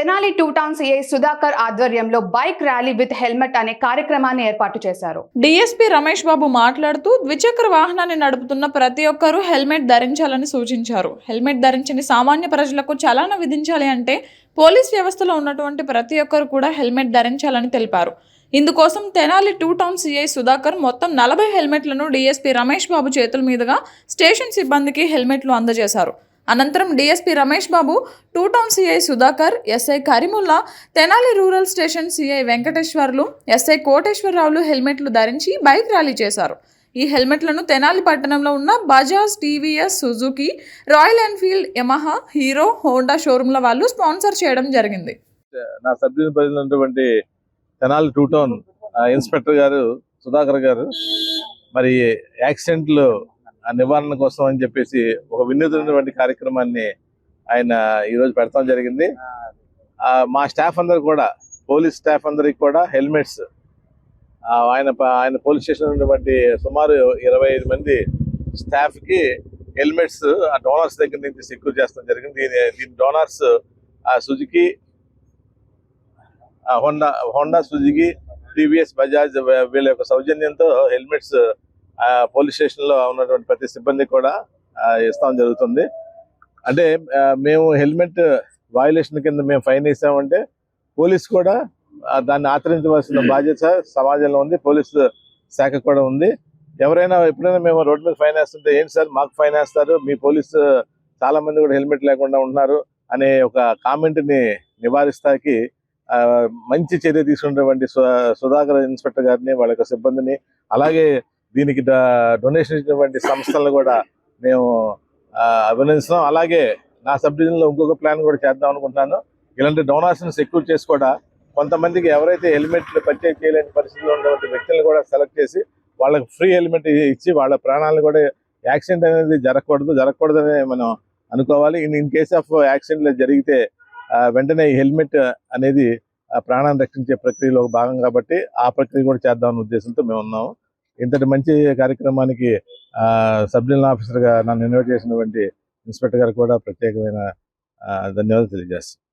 Tenali two town CI Sudhakar ఆధ్వర్యంలో bike rally with helmet అనే కార్యక్రమాన్ని ఏర్పాటు చేశారు. డిఎస్పీ రమేష్ బాబు మాట్లాడుతూ ద్విచక్ర వాహనాన్ని నడుపుతున్న ప్రతి ఒక్కరూ హెల్మెట్ ధరించాలని సూచించారు. హెల్మెట్ ధరించని సామాన్య ప్రజలకు చలాన విధించాలి అంటే పోలీస్ వ్యవస్థలో ఉన్నటువంటి ప్రతి ఒక్కరు కూడా హెల్మెట్ ధరించాలని తెలిపారు. ఇందుకోసం Tenali two town CI Sudhakar మొత్తం నలభై హెల్మెట్లను డిఎస్పీ రమేష్ బాబు చేతుల మీదుగా స్టేషన్ సిబ్బందికి హెల్మెట్లు అందజేశారు. అనంతరం DSP Ramesh Babu two town CI Sudhakar SI Karimulla Tenali rural station CI Venkateswarlu SI కోటేశ్వరరావులు హెల్మెట్లు ధరించి బైక్ ర్యాలీ చేశారు. ఈ హెల్మెట్లను తెనాలి పట్టణంలో ఉన్న Bajaj TVS Suzuki Royal Enfield Yamaha Hero Honda షోరూమ్ల వాళ్ళు స్పాన్సర్ చేయడం జరిగింది. నా sub division Tenali two town inspector గారు సుధాకర్ గారు మరి యాక్సిడెంట్లు నివారణ కోసం అని చెప్పేసి ఒక వినూత్నటువంటి కార్యక్రమాన్ని ఆయన ఈరోజు పెడతాం జరిగింది. ఆ, మా స్టాఫ్ అందరు కూడా పోలీస్ స్టాఫ్ అందరికి కూడా హెల్మెట్స్ ఆ, ఆయన ఆయన పోలీస్ స్టేషన్ ఉన్నటువంటి సుమారు ఇరవై ఐదు మంది స్టాఫ్కి హెల్మెట్స్ ఆ డోనర్స్ దగ్గర నుంచి సెక్యూర్ చేస్తాం జరిగింది. దీని దీని డోనర్స్ ఆ సుజుకి ఆ Honda Honda Suzuki TVS Bajaj వీళ్ళ యొక్క సౌజన్యంతో హెల్మెట్స్ ఆ, పోలీస్ స్టేషన్లో ఉన్నటువంటి ప్రతి సిబ్బంది కూడా ఇస్తాం జరుగుతుంది. అంటే మేము హెల్మెట్ వయలేషన్ కింద మేము ఫైన్ వేసామంటే పోలీస్ కూడా దాన్ని ఆచరించవలసిన బాధ్యత సమాజంలో ఉంది పోలీసు శాఖ కూడా ఉంది. ఎవరైనా ఎప్పుడైనా మేము రోడ్డు మీద ఫైన్ వేస్తుంటే ఏంటి సార్ మాకు ఫైన్ వేస్తారు మీ పోలీస్ చాలా మంది కూడా హెల్మెట్ లేకుండా ఉన్నారు అనే ఒక కామెంట్ని నివారిస్తాకి మంచి చర్య తీసుకున్నటువంటి సు- సుధాకర్ ఇన్స్పెక్టర్ గారిని వాళ్ళ యొక్క సిబ్బందిని అలాగే దీనికి డొనేషన్ ఇచ్చినటువంటి సంస్థలను కూడా మేము అభినందిస్తున్నాం. అలాగే నా సబ్ డివిజన్లో ఇంకొక ప్లాన్ కూడా చేద్దాం అనుకుంటున్నాను. ఇలాంటి డొనేషన్స్ ఎక్కువ సెక్యూర్ చేసి కూడా కొంతమందికి ఎవరైతే హెల్మెట్లు పర్చేజ్ చేయలేని పరిస్థితిలో ఉన్నటువంటి వ్యక్తులను కూడా సెలెక్ట్ చేసి వాళ్ళకి ఫ్రీ హెల్మెట్ ఇచ్చి వాళ్ళ ప్రాణాలను కూడా యాక్సిడెంట్ అనేది జరగకూడదు జరగకూడదని మనం అనుకోవాలి. ఇన్ ఇన్ కేస్ ఆఫ్ యాక్సిడెంట్లు జరిగితే వెంటనే ఈ హెల్మెట్ అనేది ప్రాణాన్ని రక్షించే ప్రక్రియలో భాగం కాబట్టి ఆ ప్రక్రియ కూడా చేద్దామనే ఉద్దేశంతో మేము ఉన్నాము. ఇంతటి మంచి కార్యక్రమానికి ఆ, ఆఫీసర్గా నన్ను ఇన్వైట్ చేసినటువంటి ఇన్స్పెక్టర్ గారికి కూడా ప్రత్యేకమైన ధన్యవాదాలు తెలియజేస్తాను